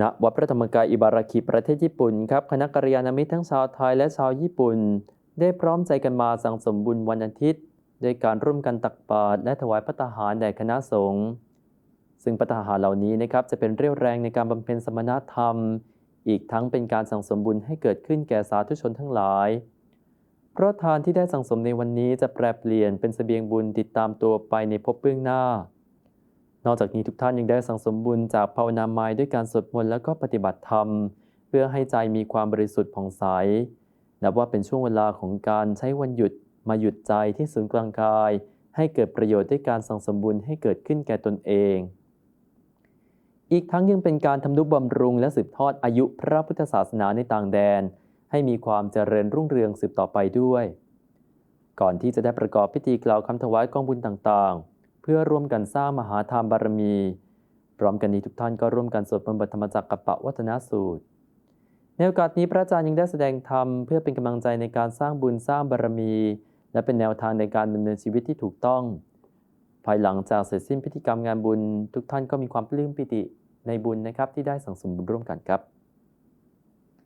ณวัดพระธรรมกายอิบาราคิประเทศญี่ปุ่นครับคณะกัลยาณมิตรทั้งชาวไทยและชาวญี่ปุ่น ได้พร้อมใจกันมาสังสมบุญวันอาทิตย์ด้วยการร่วมกันตักบาตรและถวายพระตาหารแด่คณะสงฆ์ซึ่งพระตาหารเหล่านี้นะครับจะเป็นเรี่ยวแรงในการบำเพ็ญสมณธรรม อีกทั้งเป็นการสังสมบุญให้เกิดขึ้นแก่สาธุชนทั้งหลาย เพราะทานที่ได้สังสมในวันนี้จะแปลเปลี่ยนเป็นเสบียงบุญติดตามตัวไปในภพเบื้องหน้า นอกจากนี้ทุกท่านยังได้สังสมบุญจากภาวนาไม้ด้วยการสวดมนต์แล้วก็ปฏิบัติธรรม เพื่อให้ใจมีความบริสุทธิ์ผ่องใสนับว่าเป็นช่วงเวลาของการใช้วันหยุดมาหยุดใจที่ศูนย์กลางกาย ให้เกิดประโยชน์ด้วยการสังสมบุญให้เกิดขึ้นแก่ตนเอง อีกทั้งยังเป็นการทำนุบำรุงและสืบทอดอายุพระพุทธศาสนาในต่างแดน ให้มีความเจริญรุ่งเรืองสืบต่อไปด้วย ก่อนที่จะได้ประกอบพิธีกล่าวคำถวายกองบุญต่างๆ พื่อร่วมกันสร้างมหาธรรมบารมี พร้อมกันนี้ทุกท่านก็ร่วมกันสวดมนต์บทธรรมจักรกับปะวัฒนสูตร ในโอกาสนี้พระอาจารย์ยังได้แสดงธรรมเพื่อเป็นกำลังใจในการสร้างบุญสร้างบารมี และเป็นแนวทางในการดำเนินชีวิตที่ถูกต้อง ภายหลังจากเสร็จสิ้นพิธีกรรมงานบุญ ทุกท่านก็มีความปลื้มปิติในบุญนะครับที่ได้สังสมบุญร่วมกันครับ